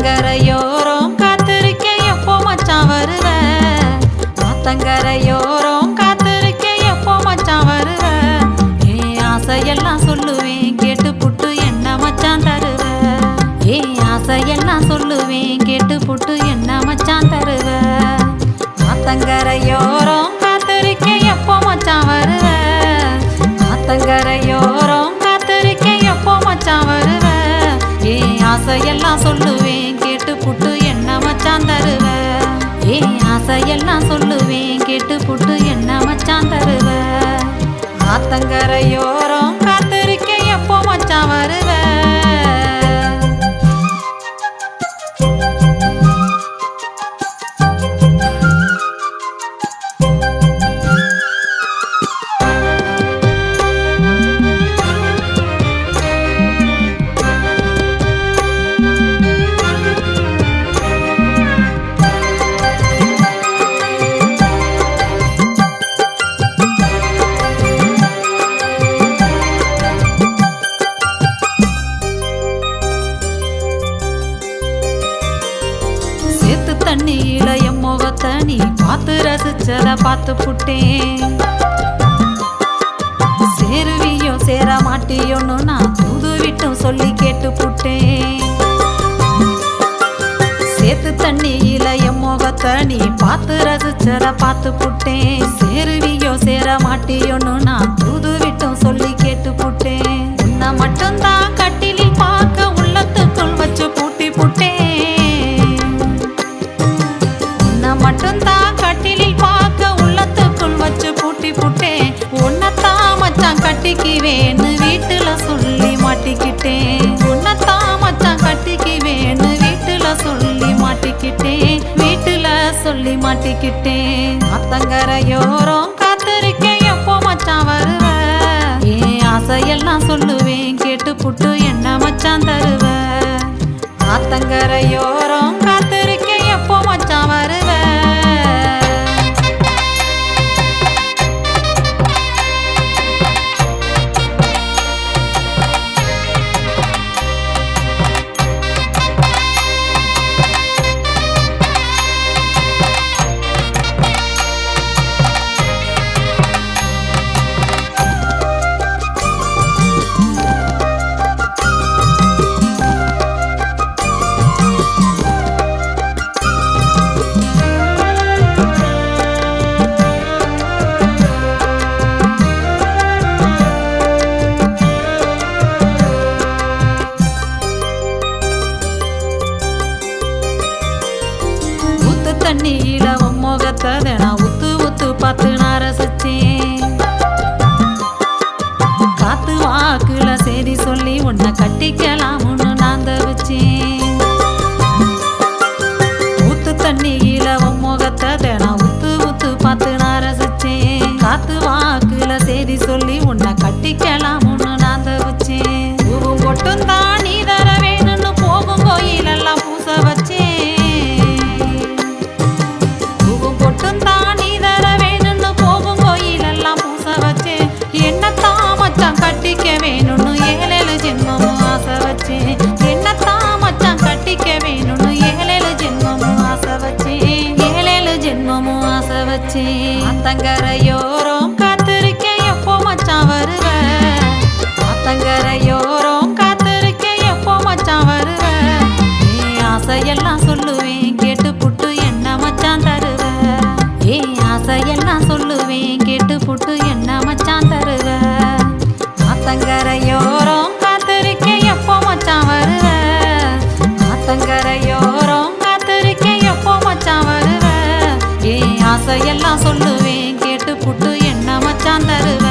ஆத்தங்கரையோரம் காத்திருக்க எப்போ மச்சான் வருத ஆத்தங்கரையோரம் காத்திருக்க எப்போ மச்சான் வருத ஏன் ஆசையெல்லாம் சொல்லுவேன் கேட்டு புட்டு என்ன மச்சான் தருவ? ஏன் ஆசையெல்லாம் சொல்லுவேன் கேட்டு புட்டு என்ன மச்சான் தருவ? ஆத்தங்கரையோரம் காத்திருக்க எப்போ மச்சான் வருவ? ஆத்தங்கரையோரம் காத்திருக்க எப்போ மச்சான் வருவ? ஏன் ஆசையெல்லாம் சொல்லுவேன் ஆசையெல்லாம் சொல்லுவேன் கேட்டு புட்டு என்ன மச்சான் தருவ? ஆத்தங்கரையோ சேத்து தண்ணியில முகத்தை நீ பார்த்து ரசிச்சத பார்த்து புட்டேன். சேருவியோ சேர மாட்டியோன்னு நான் தூது விட்டும் சொல்லி கேட்டு புட்டேன். சேத்து தண்ணி என் முகத்தை நீ பார்த்து ரசிச்சத பார்த்து புட்டேன். சேருவியோ சேர மாட்டியோன்னு நான் கட்டிக்குவேன்னு வீட்டுல சொல்லி மாட்டிக்கிட்டேன். உன்னத்தான் மச்சான் கட்டிக்குவேன்னு வீட்டுல சொல்லி மாட்டிக்கிட்டேன். வீட்டுல சொல்லி மாட்டிக்கிட்டேன். அத்தங்கரையோரம் காத்திருக்கேன். எப்போ மச்சான் வருவ? ஏன் ஆசையெல்லாம் சொல்லுவேன். கேட்டு புட்டு என்ன மச்சான் தருவ? ஆத்தங்கரையோரம் ஆத்தங்கரையோரம் காத்திருக்கேன். எப்போ மச்சான் வருவ? ஆத்தங்கரையோரம் காத்திருக்கேன். எப்போ மச்சான் வருவ? ஏன் ஆசையெல்லாம் சொல்லுவேன். கேட்டு புட்டு என்ன மச்சான் தருவ? ஏ ஆசையெல்லாம் சொல்லுவேன். கேட்டு புட்டு என்ன மச்சான் ஆசையெல்லாம் சொல்லுவேன் கேட்டு புட்டு என்ன மச்சான் தருவ?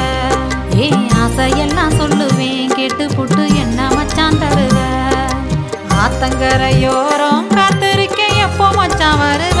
ஏன் ஆசையெல்லாம் சொல்லுவேன் கேட்டு புட்டு என்ன மச்சான் தருவ? ஆத்தங்கரையோரம் காத்திருக்க எப்போ மச்சான் வருவ?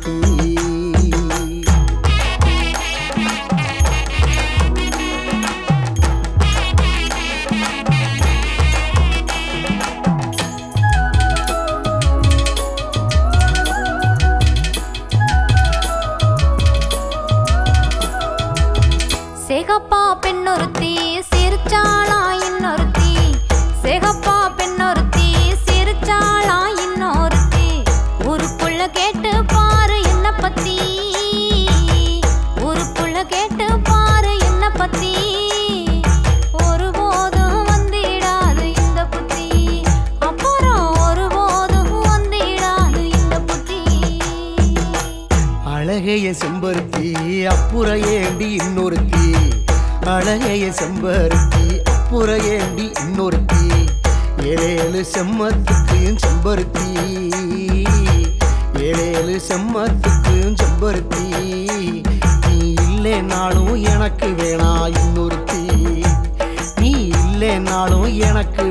இன்னொருத்தி அழகைய செம்பருத்தி அப்புற ஏண்டி இன்னொருத்தி. ஏழேழு செம்மத்துக்கும் செம்பருத்தி. ஏழேழு செம்மத்துக்கும் செம்பருத்தி. நீ இல்லைனாலும் எனக்கு வேணா இன்னொருத்தி. நீ இல்லைனாலும் எனக்கு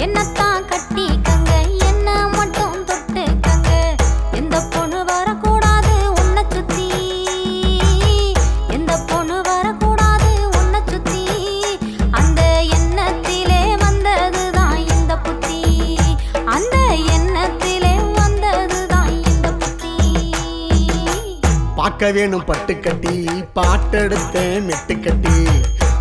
என்னத்தான் கட்டிக்கங்க என்ன மட்டும் தொட்டுக்கங்க எந்த பொண்ணு வரக்கூடாது உன்னை சுத்தி. எந்த பொண்ணு வரக்கூடாது உன்னை சுத்தி. அந்த எண்ணத்திலே வந்ததுதான் இந்த புத்தி. அந்த எண்ணத்திலே வந்ததுதான் இந்த புத்தி. பார்க்க வேணும் பட்டு கட்டி பாட்டெடுத்தேன் மெட்டு